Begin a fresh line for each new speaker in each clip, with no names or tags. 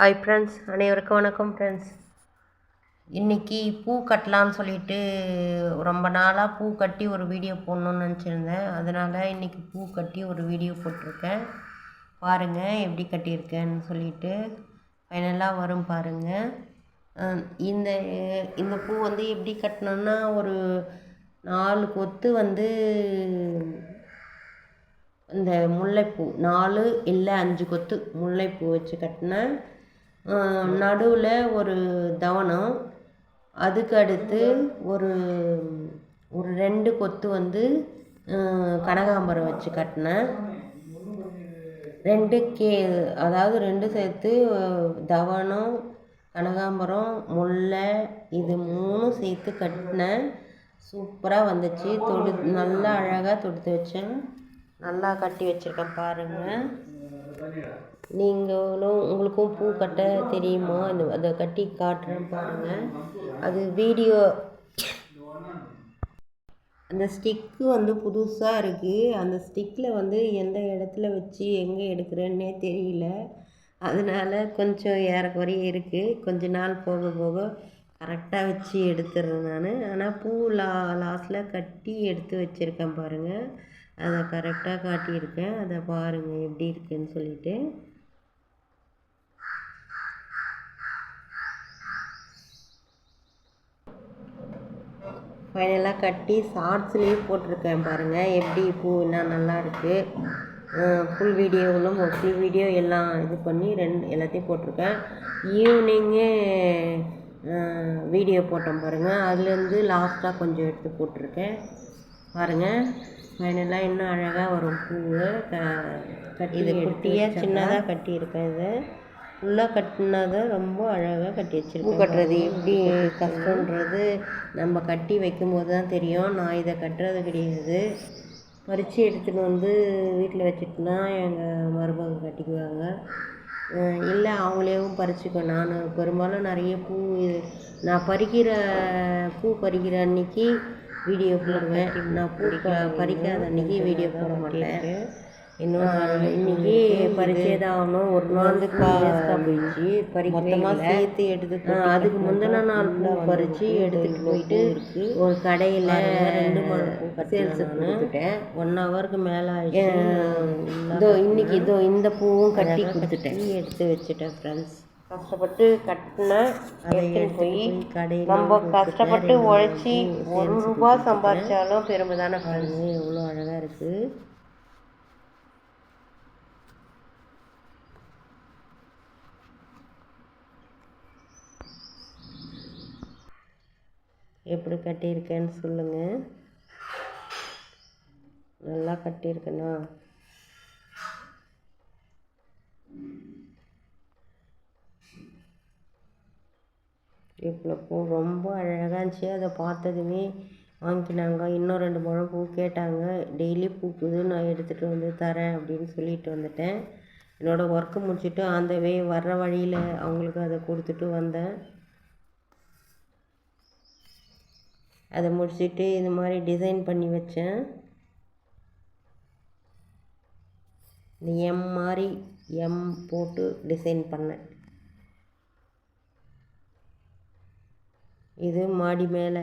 Hi friends அனைவருக்கும் வணக்கம் friends இன்றைக்கி பூ கட்டலான்னு சொல்லிட்டு ரொம்ப நாளாக பூ கட்டி ஒரு வீடியோ போடணுன்னு நினச்சிருந்தேன். அதனால் இன்றைக்கி பூ கட்டி ஒரு வீடியோ போட்டிருக்கேன். பாருங்கள் எப்படி கட்டியிருக்கேன்னு சொல்லிட்டு ஃபைனலாக வரும் பாருங்கள் இந்த இந்த பூ வந்து எப்படி கட்டணுன்னா ஒரு நாலு கொத்து வந்து இந்த முல்லைப்பூ நாலு இல்லை அஞ்சு கொத்து முல்லைப்பூ வச்சு கட்டினேன். நடுவில் ஒரு தவனம் அதுக்கு அடுத்து ஒரு ஒரு ரெண்டு கொத்து வந்து கனகாம்பரம் வச்சு கட்டினேன். ரெண்டு கே அதாவது ரெண்டு சேர்த்து தவனம் கனகாம்பரம் முல்லை இது மூணும் சேர்த்து கட்டினேன். சூப்பராக வந்துச்சு. தொடு நல்லா அழகாக தொடுத்து வச்சேன். நல்லா கட்டி வச்சுருக்கேன் பாருங்கள் நீங்களும் உங்களுக்கும் பூ கட்ட தெரியுமா? இந்த அதை கட்டி காட்டுறேன் பாருங்கள் அது வீடியோ. அந்த ஸ்டிக்கு வந்து புதுசாக இருக்குது அந்த ஸ்டிக்கில் வந்து எந்த இடத்துல வச்சு எங்கே எடுக்கிறேன்னே தெரியல. அதனால் கொஞ்சம் ஏறக்குறைய இருக்குது கொஞ்ச நாள் போக போக கரெக்டாக வச்சு எடுத்துடுறேன் நான். ஆனால் பூ லா லாஸ்டில் கட்டி எடுத்து வச்சுருக்கேன் பாருங்கள் அதை கரெக்டாக காட்டியிருக்கேன். அதை பாருங்கள் எப்படி இருக்குன்னு சொல்லிட்டு. ஃபைனலாக கட்டி ஷார்ட்ஸ்லேயும் போட்டிருக்கேன் பாருங்கள் எப்படி பூனா நல்லா இருக்குது ஃபுல் வீடியோவிலும் ஃபுல் வீடியோ எல்லாம் இது பண்ணி ரெண்டு எல்லாத்தையும் போட்டிருக்கேன். ஈவினிங்கு வீடியோ போட்டேன் பாருங்கள் அதுலேருந்து லாஸ்ட்டாக கொஞ்சம் எடுத்து போட்டிருக்கேன். பாருங்கள் ஃபைனலாக இன்னும் அழகாக வரும் பூ க கட்டி இது குட்டியாக சின்னதாக கட்டியிருக்கேன் இதை. ஃபுல்லாக கட்டினதை ரொம்ப அழகாக கட்டி வச்சிருக்கேன். பூ கட்டுறது எப்படி கஷ்டன்றது நம்ம கட்டி வைக்கும்போது தான் தெரியும். நான் இதை கட்டுறது கிடையாது. பறித்து எடுத்துகிட்டு வந்து வீட்டில் வச்சுட்டுனா எங்கள் மருமக கட்டிக்குவாங்க. இல்லை அவங்களேவும் பறிச்சுக்கோ நான். பெரும்பாலும் நிறைய பூ இது நான் பறிக்கிற பூ பறிக்கிற அன்னைக்கு வீடியோ போடுவேன். நான் பூ பறிக்காத அன்னைக்கு வீடியோ போட மாட்டேன். இன்னும் இன்னைக்கு பறிச்சே தான் ஆகணும் ஒரு நாள் போயிடுச்சு பறிக்கமாக சேர்த்து எடுத்து அதுக்கு முந்தின நாள் பூ பறித்து எடுத்துகிட்டு போயிட்டு ஒரு கடையில் ரெண்டு சேல்ஸுக்கு கொடுத்துட்டேன். ஒன் ஹவருக்கு மேலே ஆயிடுச்சு. இதோ இன்னைக்கு இதோ இந்த பூவும் கட்டி கொடுத்துட்டேன். எடுத்து வச்சுட்டேன் ஃப்ரெண்ட்ஸ் கஷ்டப்பட்டு கட்டினேன் அதை போய் நம்ம கஷ்டப்பட்டு உழைச்சி ஒரு ரூபா சம்பாதிச்சாலும் பெருமை தானே ஃப்ரெண்ட்ஸ் எவ்வளோ அழகாக இருக்குது எப்படி கட்டியிருக்கேன்னு சொல்லுங்கள் நல்லா கட்டியிருக்கேனா இவ்வளோ பூ ரொம்ப அழகாக இருந்துச்சு. அதை பார்த்ததுமே வாங்கினாங்க. இன்னும் ரெண்டு முழம் பூ கேட்டாங்க. டெய்லி பூக்குது நான் எடுத்துகிட்டு வந்து தரேன் அப்படின்னு சொல்லிட்டு வந்துட்டேன். என்னோடய ஒர்க்கு முடிச்சுட்டு அந்த வே வர்ற வழியில் அவங்களுக்கு அதை கொடுத்துட்டு வந்தேன். அதை முடிச்சுட்டு இது மாதிரி டிசைன் பண்ணி வச்சேன். இந்த எம் மாதிரி எம் போட்டு டிசைன் பண்ணேன். இது மாடி மேலே.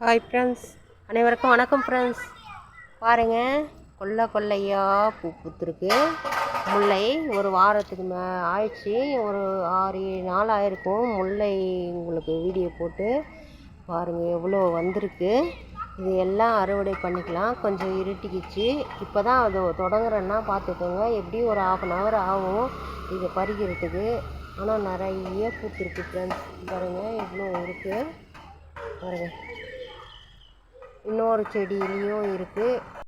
ஹாய் ஃப்ரெண்ட்ஸ் அனைவருக்கும் வணக்கம் ஃப்ரெண்ட்ஸ் பாருங்கள் கொல்லை கொல்லையாக பூ பூத்துருக்கு. முல்லை ஒரு வாரத்துக்கு மே ஆயிடுச்சு. ஒரு ஆறு ஏழு நாள் ஆயிருக்கும். முல்லை உங்களுக்கு வீடியோ போட்டு பாருங்கள் எவ்வளோ வந்திருக்கு. இது எல்லாம் அறுவடை பண்ணிக்கலாம். கொஞ்சம் இருட்டிக்கிச்சு. இப்போ தான் அது தொடங்குறேன்னா பார்த்துக்கோங்க. எப்படியும் ஒரு ஆஃப் அன் ஹவர் ஆகும். இதை பறிக்கிறதுக்கு. ஆனால் நிறைய பூத்திருக்கு ஃப்ரெண்ட்ஸ் பாருங்கள் இவ்வளோ இருக்குது பாருங்கள் இன்னொரு செடியிலையும் இருக்குது